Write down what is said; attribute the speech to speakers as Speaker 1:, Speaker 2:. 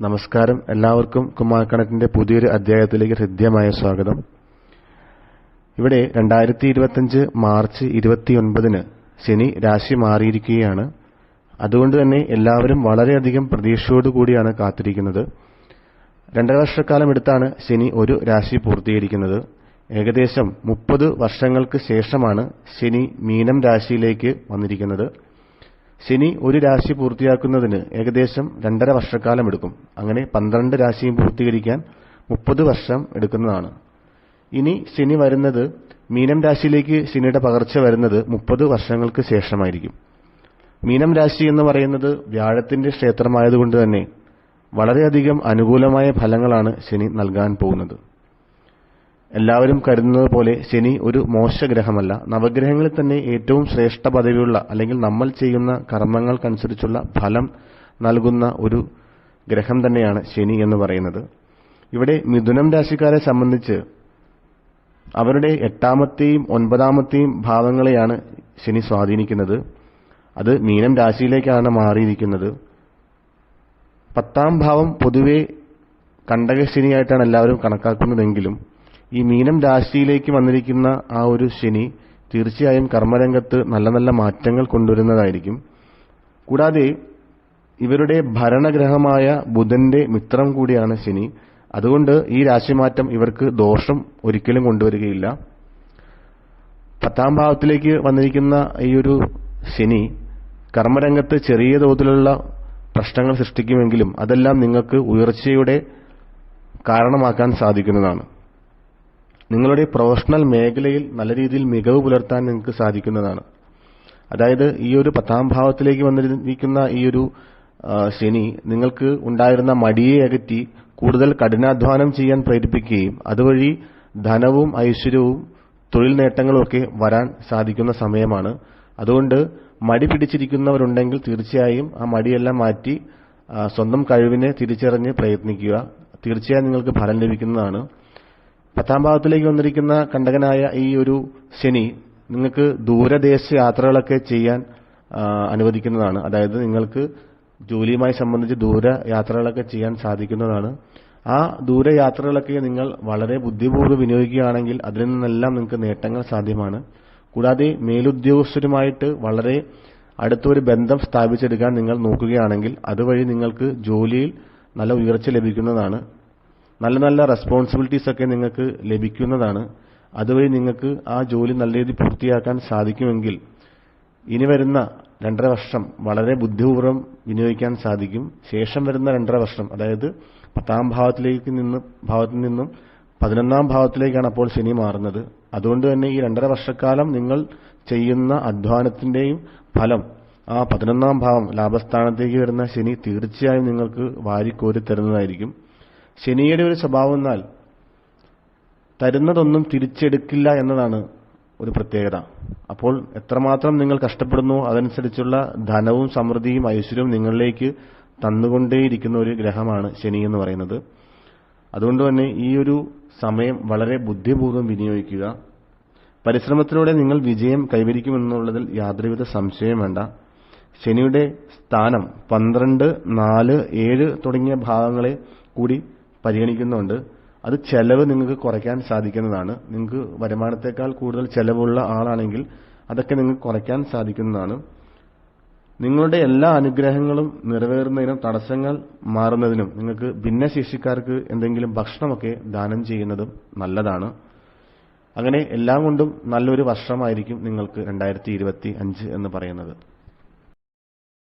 Speaker 1: നമസ്കാരം. എല്ലാവർക്കും കുമാരക്കണക്കിന്റെ പുതിയൊരു അധ്യായത്തിലേക്ക് ഹൃദ്യമായ സ്വാഗതം. ഇവിടെ രണ്ടായിരത്തി ഇരുപത്തിയഞ്ച് മാർച്ച് ഇരുപത്തിയൊൻപതിന് ശനി രാശി മാറിയിരിക്കുകയാണ്. അതുകൊണ്ട് തന്നെ എല്ലാവരും വളരെയധികം പ്രതീക്ഷയോടുകൂടിയാണ് കാത്തിരിക്കുന്നത്. രണ്ടര വർഷക്കാലം എടുത്താണ് ശനി ഒരു രാശി പൂർത്തീകരിക്കുന്നത്. ഏകദേശം മുപ്പത് വർഷങ്ങൾക്ക് ശേഷമാണ് ശനി മീനം രാശിയിലേക്ക് വന്നിരിക്കുന്നത്. ശനി ഒരു രാശി പൂർത്തിയാക്കുന്നതിന് ഏകദേശം രണ്ടര വർഷക്കാലം എടുക്കും. അങ്ങനെ പന്ത്രണ്ട് രാശിയും പൂർത്തീകരിക്കാൻ മുപ്പത് വർഷം എടുക്കുന്നതാണ്. ഇനി ശനി വരുന്നത് മീനം രാശിയിലേക്ക് ശനിയുടെ പകർച്ച വരുന്നത് മുപ്പത് വർഷങ്ങൾക്ക് ശേഷമായിരിക്കും. മീനം രാശി എന്ന് പറയുന്നത് വ്യാഴത്തിന്റെ ക്ഷേത്രമായതുകൊണ്ട് തന്നെ വളരെയധികം അനുകൂലമായ ഫലങ്ങളാണ് ശനി നൽകാൻ പോകുന്നത്. എല്ലാവരും കരുതുന്നത് പോലെ ശനി ഒരു മോശഗ്രഹമല്ല. നവഗ്രഹങ്ങളിൽ തന്നെ ഏറ്റവും ശ്രേഷ്ഠ പദവിയുള്ള അല്ലെങ്കിൽ നമ്മൾ ചെയ്യുന്ന കർമ്മങ്ങൾക്കനുസരിച്ചുള്ള ഫലം നൽകുന്ന ഒരു ഗ്രഹം തന്നെയാണ് ശനി എന്ന് പറയുന്നത്. ഇവിടെ മിഥുനം രാശിക്കാരെ സംബന്ധിച്ച് അവരുടെ എട്ടാമത്തെയും ഒൻപതാമത്തെയും ഭാവങ്ങളെയാണ് ശനി സ്വാധീനിക്കുന്നത്. അത് മീനം രാശിയിലേക്കാണ് മാറിയിരിക്കുന്നത്. പത്താം ഭാവം പൊതുവെ കണ്ടകശനിയായിട്ടാണ് എല്ലാവരും കണക്കാക്കുന്നതെങ്കിലും ഈ മീനം രാശിയിലേക്ക് വന്നിരിക്കുന്ന ആ ഒരു ശനി തീർച്ചയായും കർമ്മരംഗത്ത് നല്ല നല്ല മാറ്റങ്ങൾ കൊണ്ടുവരുന്നതായിരിക്കും. കൂടാതെ ഇവരുടെ ഭരണഗ്രഹമായ ബുധന്റെ മിത്രം കൂടിയാണ് ശനി. അതുകൊണ്ട് ഈ രാശിമാറ്റം ഇവർക്ക് ദോഷം ഒരിക്കലും കൊണ്ടുവരികയില്ല. പത്താം ഭാവത്തിലേക്ക് വന്നിരിക്കുന്ന ഈ ഒരു ശനി കർമ്മരംഗത്ത് ചെറിയ തോതിലുള്ള പ്രശ്നങ്ങൾ സൃഷ്ടിക്കുമെങ്കിലും അതെല്ലാം നിങ്ങൾക്ക് ഉയർച്ചയുടെ കാരണമാക്കാൻ സാധിക്കുന്നതാണ്. നിങ്ങളുടെ പ്രൊഫഷണൽ മേഖലയിൽ നല്ല രീതിയിൽ മികവ് പുലർത്താൻ നിങ്ങൾക്ക് സാധിക്കുന്നതാണ്. അതായത് ഈ ഒരു പത്താം ഭാവത്തിലേക്ക് വന്നിരിക്കുന്ന ഈ ഒരു ശനി നിങ്ങൾക്ക് ഉണ്ടായിരുന്ന മടിയെ അകറ്റി കൂടുതൽ കഠിനാധ്വാനം ചെയ്യാൻ പ്രേരിപ്പിക്കുകയും അതുവഴി ധനവും ഐശ്വര്യവും തൊഴിൽ നേട്ടങ്ങളും ഒക്കെ വരാൻ സാധിക്കുന്ന സമയമാണ്. അതുകൊണ്ട് മടി പിടിച്ചിരിക്കുന്നവരുണ്ടെങ്കിൽ തീർച്ചയായും ആ മടിയെല്ലാം മാറ്റി സ്വന്തം കഴിവിനെ തിരിച്ചറിഞ്ഞ് പ്രയത്നിക്കുക. തീർച്ചയായും നിങ്ങൾക്ക് ഫലം ലഭിക്കുന്നതാണ്. പത്താം ഭാഗത്തിലേക്ക് വന്നിരിക്കുന്ന കണ്ടകനായ ഈ ഒരു ശനി നിങ്ങൾക്ക് ദൂരദേശ യാത്രകളൊക്കെ ചെയ്യാൻ അനുവദിക്കുന്നതാണ്. അതായത് നിങ്ങൾക്ക് ജോലിയുമായി സംബന്ധിച്ച് ദൂര യാത്രകളൊക്കെ ചെയ്യാൻ സാധിക്കുന്നതാണ്. ആ ദൂരയാത്രകളൊക്കെ നിങ്ങൾ വളരെ ബുദ്ധിപൂർവം വിനിയോഗിക്കുകയാണെങ്കിൽ അതിൽ നിന്നെല്ലാം നിങ്ങൾക്ക് നേട്ടങ്ങൾ സാധ്യമാണ്. കൂടാതെ മേലുദ്യോഗസ്ഥരുമായിട്ട് വളരെ അടുത്തൊരു ബന്ധം സ്ഥാപിച്ചെടുക്കാൻ നിങ്ങൾ നോക്കുകയാണെങ്കിൽ അതുവഴി നിങ്ങൾക്ക് ജോലിയിൽ നല്ല ഉയർച്ച ലഭിക്കുന്നതാണ്. നല്ല നല്ല റെസ്പോൺസിബിലിറ്റീസ് ഒക്കെ നിങ്ങൾക്ക് ലഭിക്കുന്നതാണ്. അതുവഴി നിങ്ങൾക്ക് ആ ജോലി നല്ല രീതിയിൽ പൂർത്തിയാക്കാൻ സാധിക്കുമെങ്കിൽ ഇനി വരുന്ന രണ്ടര വർഷം വളരെ ബുദ്ധിപൂർവം വിനിയോഗിക്കാൻ സാധിക്കും. ശേഷം വരുന്ന രണ്ടര വർഷം അതായത് പത്താം ഭാവത്തിലേക്ക് നിന്ന് ഭാവത്തിൽ നിന്നും പതിനൊന്നാം ഭാവത്തിലേക്കാണ് അപ്പോൾ ശനി മാറുന്നത്. അതുകൊണ്ട് തന്നെ ഈ രണ്ടര വർഷക്കാലം നിങ്ങൾ ചെയ്യുന്ന അധ്വാനത്തിന്റെയും ഫലം ആ പതിനൊന്നാം ഭാവം ലാഭസ്ഥാനത്തേക്ക് വരുന്ന ശനി തീർച്ചയായും നിങ്ങൾക്ക് വാരിക്കോരി തരുന്നതായിരിക്കും ശനിയുടെ ഒരു സ്വഭാവം എന്നാൽ തരുന്നതൊന്നും തിരിച്ചെടുക്കില്ല എന്നതാണ് ഒരു പ്രത്യേകത. അപ്പോൾ എത്രമാത്രം നിങ്ങൾ കഷ്ടപ്പെടുന്നു അതനുസരിച്ചുള്ള ധനവും സമൃദ്ധിയും ഐശ്വര്യവും നിങ്ങളിലേക്ക് തന്നുകൊണ്ടേയിരിക്കുന്ന ഒരു ഗ്രഹമാണ് ശനി എന്ന് പറയുന്നത്. അതുകൊണ്ട് തന്നെ ഈ ഒരു സമയം വളരെ ബുദ്ധിപൂർവം വിനിയോഗിക്കുക. പരിശ്രമത്തിലൂടെ നിങ്ങൾ വിജയം കൈവരിക്കുമെന്നുള്ളതിൽ യാതൊരുവിധ സംശയം വേണ്ട. ശനിയുടെ സ്ഥാനം പന്ത്രണ്ട് നാല് ഏഴ് തുടങ്ങിയ ഭാഗങ്ങളെ കൂടി പരിഗണിക്കുന്നുണ്ട്. അത് ചെലവ് നിങ്ങൾക്ക് കുറയ്ക്കാൻ സാധിക്കുന്നതാണ്. നിങ്ങൾക്ക് വരുമാനത്തെക്കാൾ കൂടുതൽ ചെലവുള്ള ആളാണെങ്കിൽ അതൊക്കെ നിങ്ങൾക്ക് കുറയ്ക്കാൻ സാധിക്കുന്നതാണ്. നിങ്ങളുടെ എല്ലാ അനുഗ്രഹങ്ങളും നിറവേറുന്നതിനും തടസ്സങ്ങൾ മാറുന്നതിനും നിങ്ങൾക്ക് ഭിന്നശേഷിക്കാർക്ക് എന്തെങ്കിലും ഭക്ഷണമൊക്കെ ദാനം ചെയ്യുന്നതും നല്ലതാണ്. അങ്ങനെ എല്ലാം കൊണ്ടും നല്ലൊരു വർഷമായിരിക്കും നിങ്ങൾക്ക് രണ്ടായിരത്തി എന്ന് പറയുന്നത്.